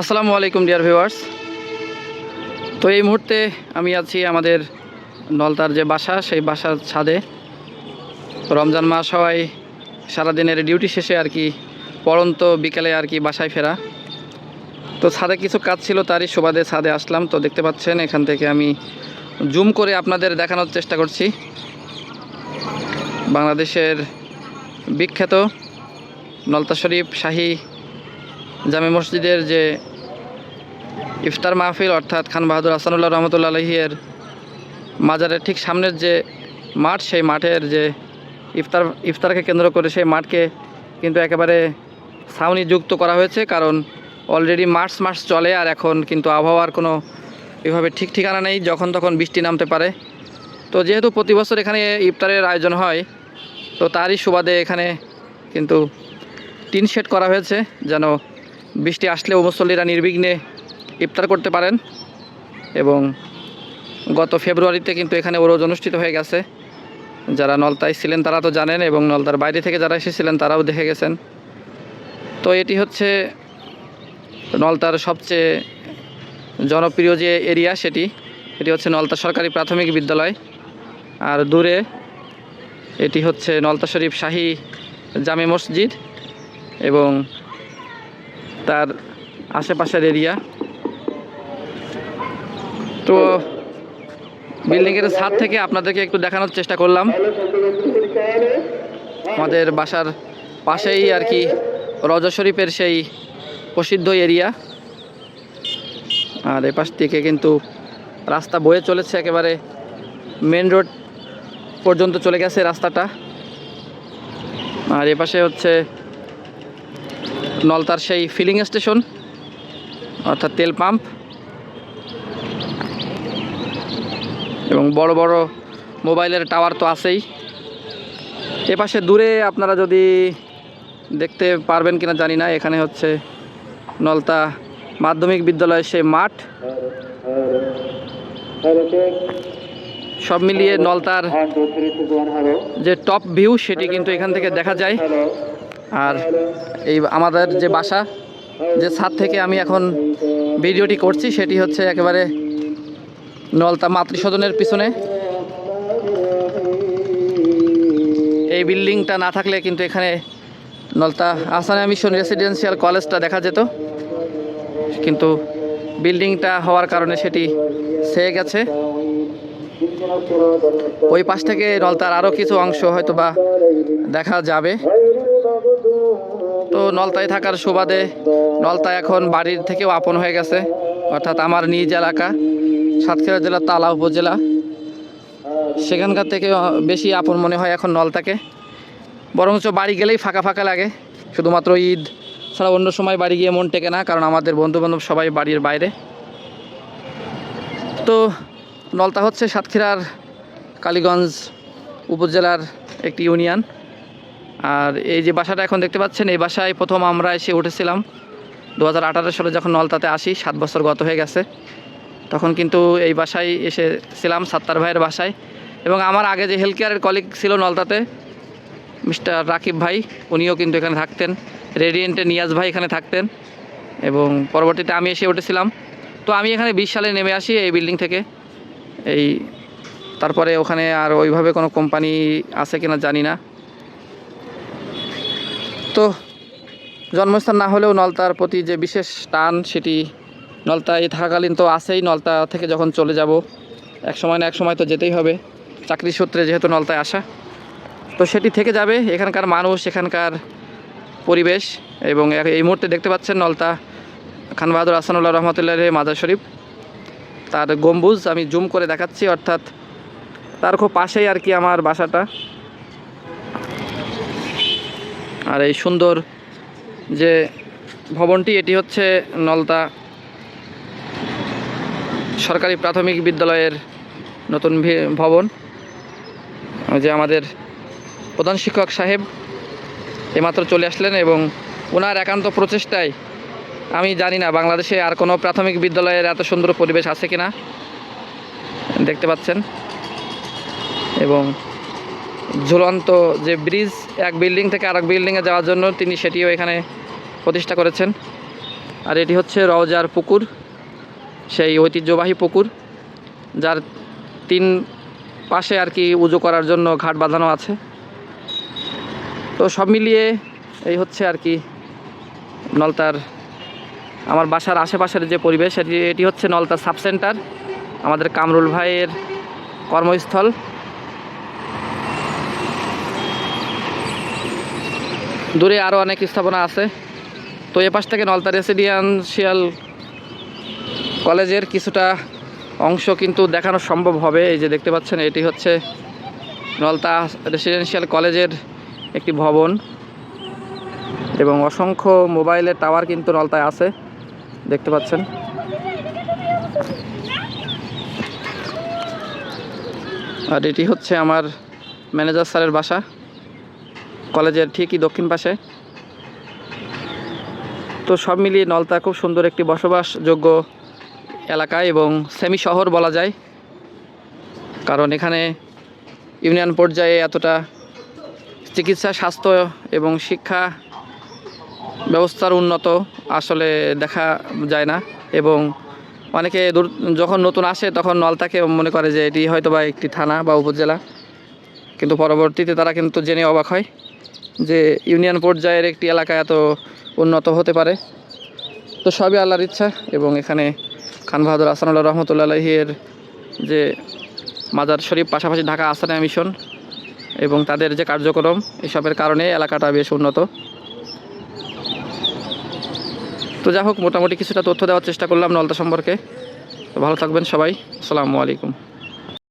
আসসালামু আলাইকুম dear viewers তো এই মুহূর্তে আমি আছি আমাদের নলতার যে বাসা, সেই বাসার ছাদে। রমজান মাস হওয়ায় সারাদিনের ডিউটি শেষে আর কি পড়ন্ত বিকেলে আর কি বাসায় ফেরা। তো ছাদে কিছু কাজ ছিল, তারই সুবাদে ছাদে আসলাম। তো দেখতে পাচ্ছেন, এখান থেকে আমি জুম করে আপনাদের দেখানোর চেষ্টা করছি। বাংলাদেশের বিখ্যাত নলতা শরীফ শাহী জামে মসজিদের যে ইফতার মাহফিল, অর্থাৎ খান বাহাদুর হাসানুল্লাহ রহমতুল্লা আলহিয়ের মাজারের ঠিক সামনের যে মাঠ, সেই মাঠের যে ইফতার, ইফতারকে কেন্দ্র করে সেই মাঠকে কিন্তু একেবারে ছাউনি যুক্ত করা হয়েছে, কারণ অলরেডি মার্চ মাস চলে আর এখন কিন্তু আবহাওয়ার কোনো এভাবে ঠিক ঠিকানা নেই, যখন তখন বৃষ্টি নামতে পারে। তো যেহেতু প্রতি বছর এখানে ইফতারের আয়োজন হয়, তো তারই সুবাদে এখানে কিন্তু টিন শেড করা হয়েছে, যেন বৃষ্টি আসলেও মুসল্লিরা নির্বিঘ্নে ইফতার করতে পারেন এবং গত ফেব্রুয়ারিতে কিন্তু এখানে ওরোজ অনুষ্ঠিত হয়ে গেছে। যারা নলতায় ছিলেন তারা তো জানেন এবং নলতার বাইরে থেকে যারা এসেছিলেন তারাও দেখে গেছেন। তো এটি হচ্ছে নলতার সবচেয়ে জনপ্রিয় যে এরিয়া সেটি, এটি হচ্ছে নলতা সরকারি প্রাথমিক বিদ্যালয়। আর দূরে এটি হচ্ছে নলতা শরীফ শাহী জামে মসজিদ এবং তার আশেপাশের এরিয়া। তো বিল্ডিংয়ের ছাদ থেকে আপনাদেরকে একটু দেখানোর চেষ্টা করলাম। আমাদের বাসার পাশেই আর কি রজা শরীফের সেই প্রসিদ্ধ এরিয়া। আর এপাশ থেকে কিন্তু রাস্তা বয়ে চলেছে, একেবারে মেন রোড পর্যন্ত চলে গেছে রাস্তাটা। আর এপাশে হচ্ছে নলতার সেই ফিলিং স্টেশন অর্থাৎ তেল পাম্প এবং বড় বড় মোবাইলের টাওয়ার তো আছেই। এপাশে দূরে আপনারা যদি দেখতে পারবেন কিনা জানি না, এখানে হচ্ছে নলতা মাধ্যমিক বিদ্যালয়ের সেই মাঠ। সব মিলিয়ে নলতার যে টপ ভিউ সেটি কিন্তু এখান থেকে দেখা যায়। আর এই আমাদের যে বাসা, যে ছাদ থেকে আমি এখন ভিডিওটি করছি, সেটি হচ্ছে একেবারে নলতা মাতৃসদনের পিছনে। এই বিল্ডিংটা না থাকলে কিন্তু এখানে নলতা আসানা মিশন রেসিডেন্সিয়াল কলেজটা দেখা যেত। কিন্তু বিল্ডিংটা হওয়ার কারণে সেটি সেয়ে গেছে। ওই পাশ থেকে নলতার আরও কিছু অংশ হয়তো বা দেখা যাবে। তো নলতায় থাকার সুবাদে নলতা এখন বাড়ির থেকেও আপন হয়ে গেছে, অর্থাৎ আমার নিজ এলাকা, সাতক্ষীরা জেলার তালা উপজেলা। সেখানকার থেকে বেশি আপন মনে হয় এখন নলতাকে। বরঞ্চ বাড়ি গেলেই ফাঁকা ফাঁকা লাগে। শুধুমাত্র ঈদ ছাড়া অন্য সময় বাড়ি গিয়ে মন টেকে না, কারণ আমাদের বন্ধুবান্ধব সবাই বাড়ির বাইরে। তো নলতা হচ্ছে সাতক্ষীরার কালীগঞ্জ উপজেলার একটি ইউনিয়ন। আর এই যে বাসাটা এখন দেখতে পাচ্ছেন, এই বাসায় প্রথম আমরা এসে উঠেছিলাম। দু হাজার আঠারো সালে যখন নলতাতে আসি, সাত বছর গত হয়ে গেছে। তখন কিন্তু এই বাসায় এসেছিলাম, সাত্তার ভাইয়ের বাসায়। এবং আমার আগে যে হেলথ কেয়ারের কলিগ ছিল নলতাতে, মিস্টার রাকিব ভাই, উনিও কিন্তু এখানে থাকতেন। রেডিয়েন্টে নিয়াজ ভাই এখানে থাকতেন। এবং পরবর্তীতে আমি এসে উঠেছিলাম। তো আমি এখানে বিশ সালে নেমে আসি এই বিল্ডিং থেকে। এই, তারপরে ওখানে আর ওইভাবে কোনো কোম্পানি আছে কিনা জানি না। তো জন্মস্থান না হলেও নলতার প্রতি যে বিশেষ টান সেটি নলতায় থাকাকালীন তো আছেই, নলতা থেকে যখন চলে যাব, এক সময় না এক সময় তো যেতেই হবে। চাকরি সূত্রে যেহেতু নলতায় আসা। তো সেটি থেকে যাবে এখানকার মানুষ, এখানকার পরিবেশ এবং এই মুহূর্তে দেখতে পাচ্ছেন নলতা খান বাহাদুর আসানুল্লাহ রহমতুল্লাহ মাজার শরীফ। তার গম্বুজ আমি জুম করে দেখাচ্ছি, অর্থাৎ তার খুব পাশেই আর কি আমার বাসাটা। আর এই সুন্দর যে ভবনটি, এটি হচ্ছে নলতা সরকারি প্রাথমিক বিদ্যালয়ের নতুন ভবন। যে আমাদের প্রধান শিক্ষক সাহেব এইমাত্র চলে আসলেন এবং ওনার একান্ত প্রচেষ্টায়, আমি জানি না বাংলাদেশে আর কোনো প্রাথমিক বিদ্যালয়ের এত সুন্দর পরিবেশ আছে কিনা, দেখতে পাচ্ছেন। এবং ঝুলন্ত যে ব্রিজ, এক বিল্ডিং থেকে আরেক বিল্ডিংয়ে যাওয়ার জন্য তিনি সেটিও এখানে প্রতিষ্ঠা করেছেন। আর এটি হচ্ছে রওজার পুকুর, সেই ঐতিহ্যবাহী পুকুর, যার তিন পাশে আর কি উজু করার জন্য ঘাট বাঁধানো আছে। তো সব মিলিয়ে এই হচ্ছে আর কি নলতার, আমার বাসার আশেপাশের যে পরিবেশ, এটি এটি হচ্ছে নলতা সাব সেন্টার, আমাদের কামরুল ভাইয়ের কর্মস্থল। দূরে আরও অনেক স্থাপনা আছে। তো এ পাশ থেকে নলতা রেসিডেন্সিয়াল কলেজের কিছুটা অংশ কিন্তু দেখানো সম্ভব হবে। এই যে দেখতে পাচ্ছেন, এটি হচ্ছে নলতা রেসিডেন্সিয়াল কলেজের একটি ভবন এবং অসংখ্য মোবাইলের টাওয়ার কিন্তু নলতায় আছে। দেখতে পাচ্ছেন। আর এটি হচ্ছে আমার ম্যানেজার স্যারের বাসা। কলেজের ঠিকই দক্ষিণ পাশে। তো সব মিলিয়ে নলতা খুব সুন্দর একটি বসবাসযোগ্য এলাকা এবং সেমি শহর বলা যায়। কারণ এখানে ইউনিয়ন পর্যায়ে এতটা চিকিৎসা, স্বাস্থ্য এবং শিক্ষা ব্যবস্থার উন্নত আসলে দেখা যায় না এবং অনেকে যখন নতুন আসে তখন নলতাকে মনে করে যে এটি হয়তো বা একটি থানা বা উপজেলা। কিন্তু পরবর্তীতে তারা কিন্তু জেনে অবাক হয়। যে ইউনিয়ন পর্যায়ের একটি এলাকা এত উন্নত হতে পারে। তো সবই আল্লাহর ইচ্ছা এবং এখানে খান বাহাদুর আসানুল্লাহ রহমতুল্লাহির যে মাজার শরীফ, পাশাপাশি ঢাকা আসানা মিশন এবং তাদের যে কার্যক্রম, এসবের কারণে এলাকাটা বেশ উন্নত। তো যাই হোক, মোটামুটি কিছুটা তথ্য দেওয়ার চেষ্টা করলাম নলতা সম্পর্কে। তো ভালো থাকবেন সবাই। আসসালামু আলাইকুম।